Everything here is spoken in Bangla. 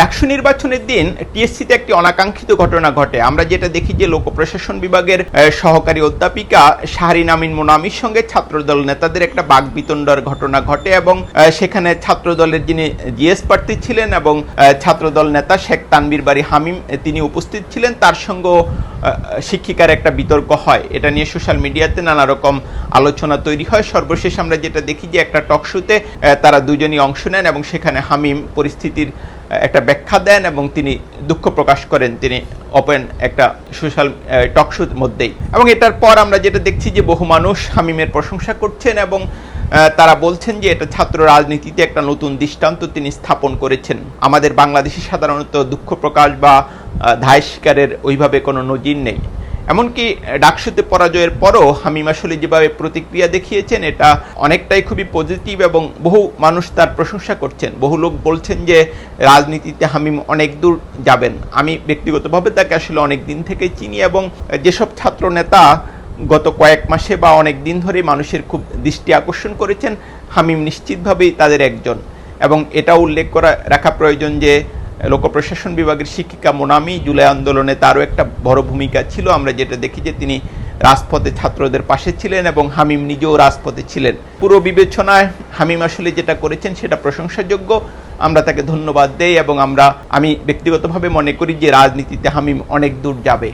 ডাকসু নির্বাচনের দিন টিএসসিতে একটি অনাকাঙ্ক্ষিত ঘটনা ঘটে। আমরা যেটা দেখি যে লোক প্রশাসন বিভাগের সহকারী অধ্যাপিকা শাহরিন আমিন মোনামির সঙ্গে ছাত্রদল নেতাদের একটা বাক বিতণ্ডার ঘটনা ঘটে এবং সেখানে ছাত্রদলের যিনি জিএস প্রার্থী ছিলেন এবং ছাত্রদল নেতা শেখ তানবির বাড়ি হামিম তিনি উপস্থিত ছিলেন। তার সঙ্গে শিক্ষিকার একটা বিতর্ক হয়। এটা নিয়ে সোশ্যাল মিডিয়াতে নানা রকম আলোচনা তৈরি হয়। সর্বশেষ আমরা যেটা দেখি যে একটা টকশোতে তারা দুজনই অংশ নেন এবং সেখানে হামিম পরিস্থিতির একটা ব্যাখ্যা দেন এবং তিনি দুঃখ প্রকাশ করেন। তিনি ওপেন একটা সোশ্যাল টকশোর মধ্যেই। এবং এটার পর আমরা যেটা দেখছি যে বহু মানুষ হামিমের প্রশংসা করছেন এবং তারা বলছেন যে এটা ছাত্র রাজনীতিতে একটা নতুন দৃষ্টান্ত তিনি স্থাপন করেছেন। আমাদের বাংলাদেশে সাধারণত দুঃখ প্রকাশ বা দায় স্বীকারের ওইভাবে কোনো নজির নেই। এমনকি ডাকসুতে পরাজয়ের পরও হামিম আসলে যেভাবে প্রতিক্রিয়া দেখিয়েছেন, এটা অনেকটাই খুবই পজিটিভ এবং বহু মানুষ তার প্রশংসা করছেন। বহু লোক বলছেন যে, রাজনীতিতে হামিম অনেক দূর যাবেন। আমি ব্যক্তিগতভাবে তাকে আসলে অনেক দিন থেকে চিনি এবং যেসব ছাত্র নেতা গত কয়েক মাসে বা অনেক দিন ধরে মানুষের খুব দৃষ্টি আকর্ষণ করেছেন, হামিম নিশ্চিতভাবেই তাদের একজন। এবং এটা উল্লেখ করা, রাখা প্রয়োজন যে লোক প্রশাসন বিভাগের শিক্ষিকা মোনামি জুলাই আন্দোলনে তারও একটা বড় ভূমিকা ছিল। আমরা যেটা দেখি যে তিনি রাজপথে ছাত্রদের পাশে ছিলেন এবং হামিম নিজেও রাজপথে ছিলেন। পুরো বিবেচনায় হামিম আসলে যেটা করেছেন সেটা প্রশংসাযোগ্য। আমরা তাকে ধন্যবাদ দেই এবং আমরা, আমি ব্যক্তিগতভাবে মনে করি যে রাজনীতিতে হামিম অনেক দূর যাবে।